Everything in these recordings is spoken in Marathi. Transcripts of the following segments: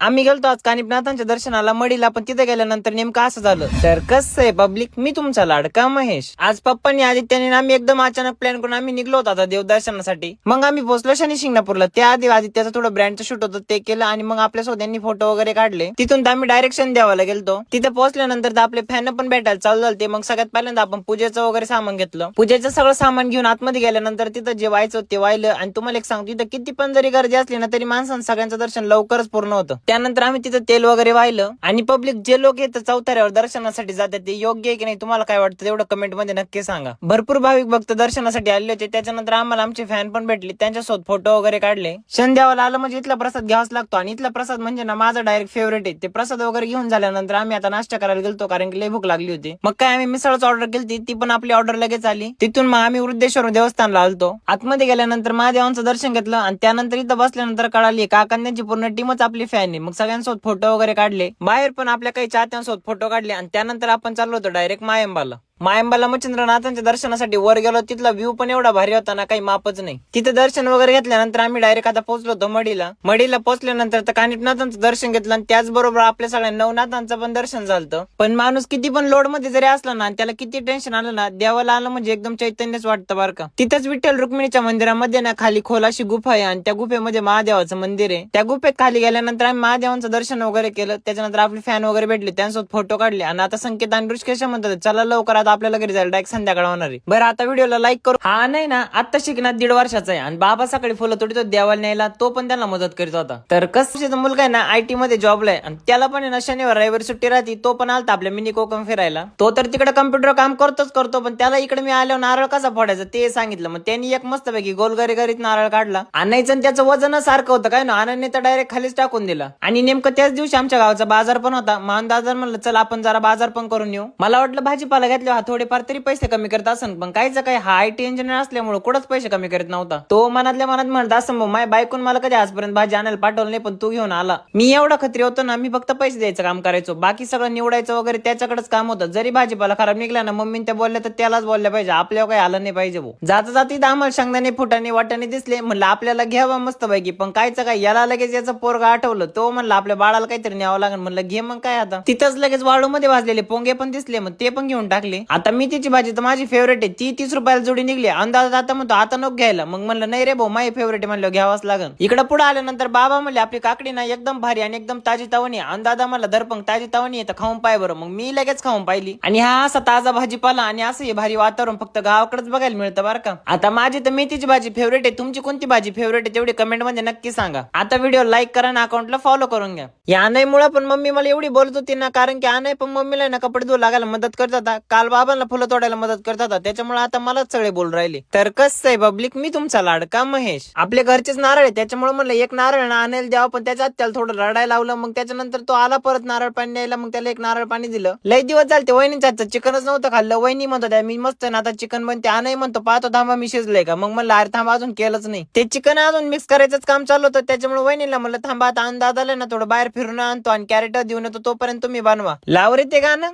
आम्ही गेलतो आज कानिपनाथांच्या दर्शनाला मडीला पण तिथे गेल्यानंतर नेमकं असं झालं. तर कसं आहे पब्लिक मी तुमचा लाडका महेश. आज पप्पांनी आदित्याने आम्ही एकदम अचानक प्लॅन करून आम्ही निघलो होतो आता देवदर्शनासाठी मग आम्ही पोहोचलो शनी शिंगणापूरला. त्याआधी आदित्याचं थोडं ब्रँडचं शूट होतं ते केलं आणि मग आपल्या सोद्यांनी फोटो वगैरे काढले. तिथून तर आम्ही डायरेक्शन द्यावायला गेलतो. तिथे पोहोचल्यानंतर तर आपले फॅन पण भेटायला चालू झाले मग सगळ्यात पहिल्यांदा आपण पूजेचं वगैरे सामान घेतलं. पूजेचं सगळं सामान घेऊन आतमध्ये गेल्यानंतर तिथं जे व्हायचं ते व्हायलं. आणि तुम्हाला एक सांगतो तिथं किती पण जरी गर्दी असली ना तरी माणसांचं सगळ्यांचं दर्शन लवकरच पूर्ण होतं. त्यानंतर आम्ही तिथं तेल वगैरे वाहिलं. आणि पब्लिक जे लोक येतं चौथऱ्यावर दर्शनासाठी जातात ते योग्य आहे की नाही तुम्हाला काय वाटतं? तेवढं कमेंटमध्ये नक्की सांगा. भरपूर भाविक भक्त दर्शनासाठी आले होते. त्याच्यानंतर आम्हाला आमचे फॅन पण भेटले. त्यांच्यासोबत फोटो वगैरे काढले. संध्यावाला आलं म्हणजे इथला प्रसाद घ्यावाच लागतो. आणि इथला प्रसाद म्हणजे ना माझा डायरेक्ट फेवरेट आहे. ते प्रसाद वगैरे घेऊन झाल्यानंतर आम्ही आता नाश्ता करायला गेलो कारण की लय भूक लागली होती. मग काय आम्ही मिसळच ऑर्डर केली ती पण आपली ऑर्डर लगेच आली. तिथून मग आम्ही वृद्धेश्वर देवस्थानला आलतो. आतमध्ये गेल्यानंतर महादेवांचं दर्शन घेतलं. आणि त्यानंतर इथं बसल्यानंतर कळाली काकांची पूर्ण टीमच आपली फॅन आहे मग सगळ्यांसोबत फोटो वगैरे काढले. बाहेर पण आपल्या काही चाहत्यांसोबत फोटो काढले आणि त्यानंतर आपण चाललो होतो डायरेक्ट मायंबाला. मायंबा मच्छिंद्रनाथांच्या दर्शनासाठी वर गेलो तिथला व्ह्यू पण एवढा भारी होता ना काही मापच नाही. तिथे दर्शन वगैरे घेतल्यानंतर आम्ही डायरेक्ट आता पोहोचलो होतो मडीला मडीला पोहोचल्यानंतर तर कानिपनाथांचं दर्शन घेतलं आणि त्याचबरोबर आपल्या सगळ्या नवनाथांचं पण दर्शन झालं पण माणूस किती पण लोडमध्ये जरी असला ना त्याला किती टेन्शन आलं ना देवाला आलं म्हणजे एकदम चैतन्यच वाटतं बरं का. तिथंच विठ्ठल रुक्मिणीच्या मंदिरामध्ये ना खाली खोलाशी गुफा आहे आणि त्या गुफेमध्ये महादेवाचं मंदिर आहे. त्या गुफेत खाली गेल्यानंतर आम्ही महादेवांचं दर्शन वगैरे केलं. त्याच्यानंतर आपले फॅन वगैरे भेटले त्यांसोबत फोटो काढले आणि आता संकेत आणि ऋषकेश म्हणतात चला लवकर आता आपल्याला घरी जायला डायरेक्ट संध्याकाळ होणार आहे. बरं आता व्हिडिओला लाईक करू. हा नाही ना आता शिकणार दीड वर्षाचा आहे आणि बाबा सकाळी फुलं तोडतो देवाला न्यायला तो पण त्यांना मदत करीत होता. तर कसं मुलगा आहे ना आयटी मध्ये जॉबला आहे आणि त्याला पण आहे ना शनिवार रविवारी सुट्टी राहते तो पण आलता आपल्या मिनी कोकम फिरायला. तो तर तिकडे कम्प्युटर काम करतोच करतो पण त्याला इकडे मी आल्यावर नारळ कसा फोडायचा ते सांगितलं. मग त्यांनी एक मस्त पैकी गोलगारी करीत नारळ काढला. आणायचं आणि त्याचं वजन सारखं होतं काय ना आनंदने तर डायरेक्ट खालीच टाकून दिला. आणि नेमकं त्याच दिवशी आमच्या गावाचा बाजार पण होता. मान दादा म्हणलं चल आपण जरा बाजार पण करून येऊ. मला वाटलं भाजीपाला घेतल्यावर हा थोडेफार तरी पैसे कमी करत असन पण काहीच काही हा आयटी इंजिनियर असल्यामुळे कुठंच पैसे कमी करत नव्हता. तो मनातल्या मनात म्हणत असं माय बायकून मला कधी आजपर्यंत भाजी आणायला पाठवलं नाही पण तू घेऊन आला. मी एवढा खत्री होतो ना मी फक्त पैसे द्यायचं काम करायचो. बाकी सगळं निवडायचं वगैरे त्याच्याकडेच काम होतं. जरी भाजीपाला खराब निघला ना मम्मी त्या बोलल्या तर त्यालाच बोलल्या पाहिजे. आपल्यावर काही आलं नाही पाहिजे भाऊ. जाता जाती आम्हाला शेंगदाणे फुटाने वाटाने दिसले. म्हणलं आपल्याला घ्यावा मस्त पैकी पण कायचं काय याला लगेच याचं पोरगा आठवलं. तो म्हणलं आपल्या बाळाला काहीतरी न्यावं लागेल. म्हणलं घे मग काय आता. तिथंच लगेच वाळू मध्ये भाजलेले पोंगे पण दिसले मग ते पण घेऊन टाकले. आता मेथीची भाजी तर माझी फेवरेट आहे. ती तीस रुपयाला जोडी निघली. अंदाज आता म्हणतो आता नको घ्यायला. मग म्हणलं नाही रे भाऊ माझी फेवरेट आहे. म्हणलं घ्यावाच लागल इकडे पुढे आल्यानंतर बाबा म्हणले आपली काकडी ना एकदम भारी आणि एकदम ताजी तवणी आहे. अंदाजा म्हणलं दरपंग ताजी तवणी आहे तर खाऊन पाय बरं. मग मी लगेच खाऊन पाहिली. आणि हा असा ताजा भाजीपाला आणि असं हे भारी वातावरण फक्त गावाकडेच बघायला मिळतं बरं का. आता माझी तर मेथीची भाजी फेवरेट आहे. तुमची कोणती भाजी फेवरेट आहे तेवढी कमेंटमध्ये नक्की सांगा. आता व्हिडिओ लाईक करा आणि अकाउंटला फॉलो करून घ्या. या अनयमुळे पण मम्मी मला एवढी बोलत होती ना कारण की अनय पण मम्मीला ना कपडे धुवू लागायला मदत करत होता काल बाबांना फुलं तोडायला मदत करत होता त्याच्यामुळे आता मलाच सगळे बोल राहिले. तर कसं आहे पब्लिक मी तुमचा लाडका महेश. आपले घरचेच नारळ आहे त्याच्यामुळे म्हणलं एक नारळ आणायला द्यावा पण त्याच्यात त्याला थोडं रडायला लावलं. मग त्याच्यानंतर तो आला परत नारळ पाणी द्यायला मग त्याला एक नारळ पाणी दिलं. लय दिवस झाले वहिनीच्या हातचं चिकनच नव्हतं खाल्लं. वहिनी म्हणतो त्या मी मस्त ना आता चिकन बनते. आणही म्हणतो पाहतो थांबा मी शिजलंय का? मग म्हणलं अरे थांबा अजून केलंच नाही. ते चिकन अजून मिक्स करायचंच काम चालू होतं. त्याच्यामुळे वहिनीला म्हणलं थांबा आता अंदाज आलाय ना थोडं बाहेर फिरून आणतो आणि कॅरेट देऊन येतो तोपर्यंत तुम्ही बनवा. लाव रे ते गाणं?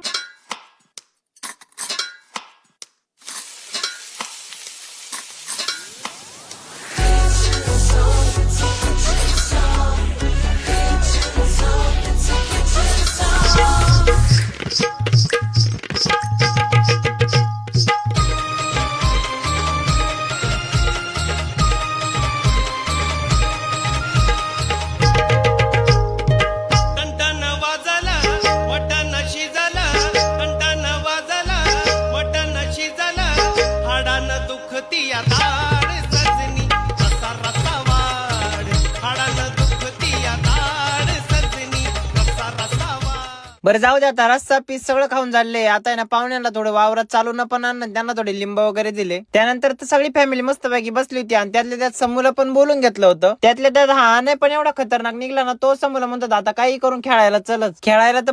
दाड सजनी रसा दाड सजनी रसा बरं जाऊ द्या आता रस्सा पीस सगळं खाऊन झाले. आता आहे ना पाहुण्यांना थोडं वावरात चालू न पण आणलं त्यांना थोडे लिंब वगैरे दिले. त्यानंतर तर सगळी फॅमिली मस्त पैकी बसली होती आणि त्यातल्या त्यात समूला पण बोलून घेतलं होतं. त्यातल्या त्यात हा नाही पण एवढा खतरनाक निघला ना तो समूला म्हणतात आता काही करून खेळायला चलच. खेळायला तर